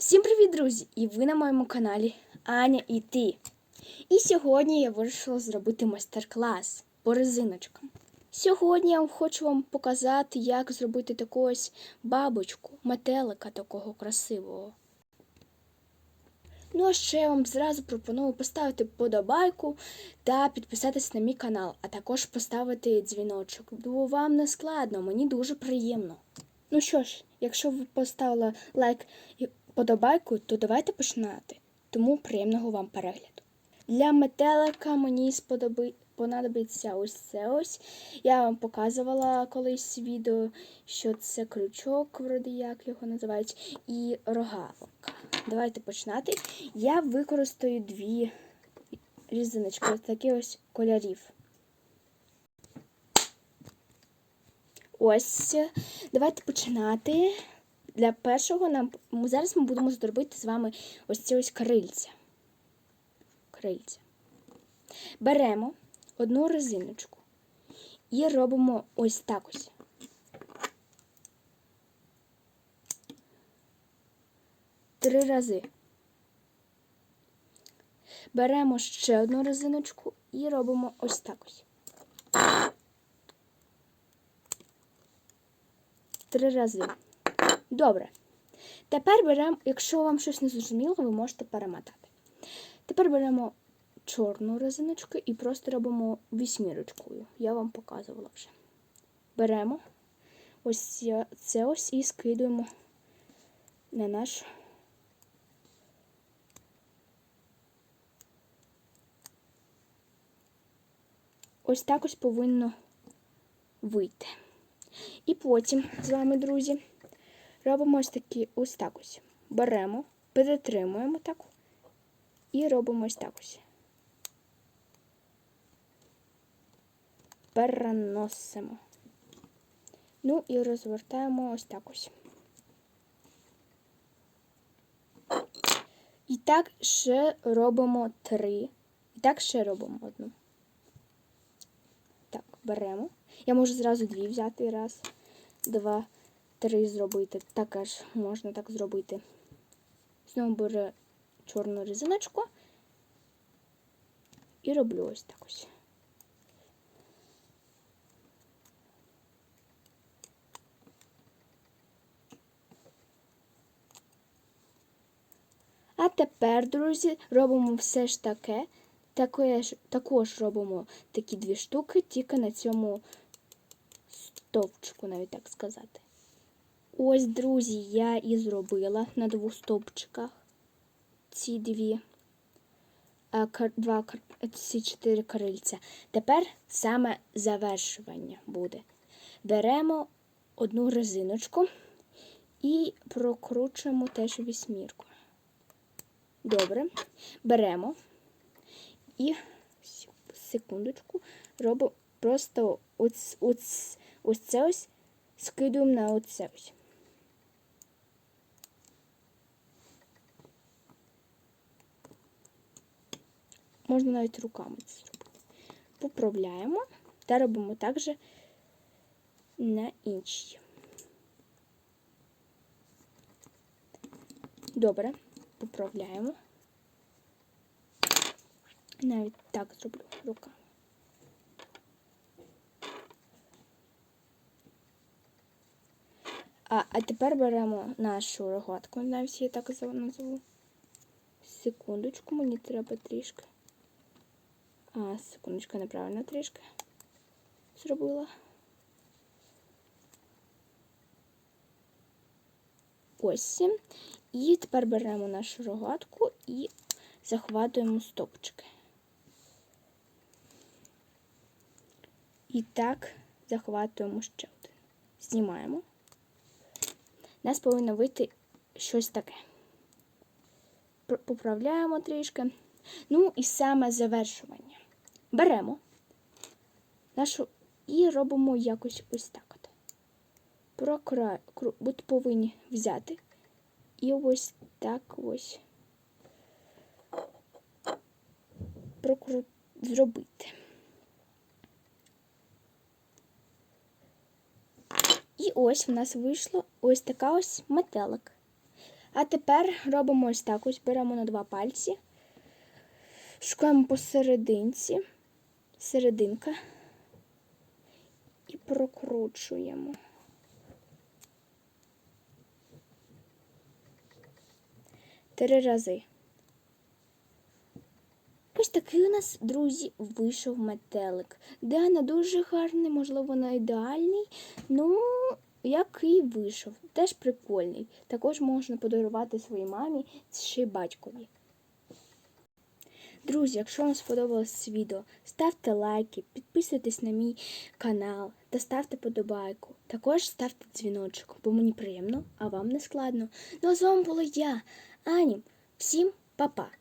Всім привіт, друзі! І ви на моєму каналі Аня і ти. І сьогодні я вирішила зробити майстер-клас по резиночкам. Сьогодні я хочу вам показати, як зробити таку ось бабочку, метелика такого красивого. Ну а ще я вам зразу пропоную поставити подобайку та підписатись на мій канал, а також поставити дзвіночок. Бо вам не складно, мені дуже приємно. Ну що ж, якщо ви поставили лайк і подобайку, то давайте починати. Тому приємного вам перегляду. Для метелика мені сподоби... понадобиться ось це ось. Я вам показувала колись відео, що це крючок, вроді як його називають, і рогалка. Давайте починати. Я використаю дві різиночки, ось такі ось кольорів. Ось, давайте починати. Для першого нам зараз ми будемо зробити з вами ось ці ось крильця. Крильця. Беремо одну резиночку і робимо ось так ось. Три рази. Беремо ще одну резиночку і робимо ось так ось. Три рази. Добре. Тепер беремо, якщо вам щось не зрозуміло, ви можете перемотати. Тепер беремо чорну резиночку і просто робимо вісьмірочкою. Я вам показувала вже. Беремо ось це ось і скидуємо на наш. Ось так ось повинно вийти. І потім з вами, друзі, робимо ось такі ось так ось. Беремо, перетримуємо так і робимо ось так ось. Переносимо. Ну і розвертаємо ось так ось. І так ще робимо три. І так ще робимо одну. Так, беремо. Я можу зразу дві взяти. Раз, два, три зробити. Також можна так зробити. Знову беру чорну резиночку і роблю ось так ось. А тепер, друзі, робимо все ж таке. Також, також робимо такі дві штуки, тільки на цьому стовпчику, навіть так сказати. Ось, друзі, я і зробила на двох стовпчиках ці дві, а, два, ці чотири крильця. Тепер саме завершування буде. Беремо одну резиночку і прокручуємо теж вісьмірку. Добре, беремо і секундочку робимо просто ось, ось, ось це ось скидуємо на оце ось. Можна навіть руками це зробити. Поправляємо та робимо так же на іншій. Добре, поправляємо. Навіть так зроблю руками. А, а тепер беремо нашу рогатку, навіть я так назву. Секундочку, мені треба трішки. А, секундочку, неправильно трішки зробила. Ось. І тепер беремо нашу рогатку і захватуємо стопчики. І так захватуємо ще один. Знімаємо. У нас повинно вийти щось таке. Поправляємо трішки. Ну і саме завершування. Беремо нашу і робимо якось ось так. от. Прокрай, будь повинні взяти. І ось так ось прокру... зробити. І ось в нас вийшло ось така ось метелик. А тепер робимо ось так. Ось беремо на два пальці, шукаємо посерединці, серединка і прокручуємо. Три рази. Ось такий у нас, друзі, вийшов метелик. Да, дуже гарний, можливо, не ідеальний. Ну, який вийшов. Теж прикольний. Також можна подарувати своїй мамі чи батькові. Друзі, якщо вам сподобалось відео, ставте лайки, підписуйтесь на мій канал та ставте подобайку. Також ставте дзвіночок, бо мені приємно, а вам не складно. Ну а з вами була я, Ані. Всім па-па!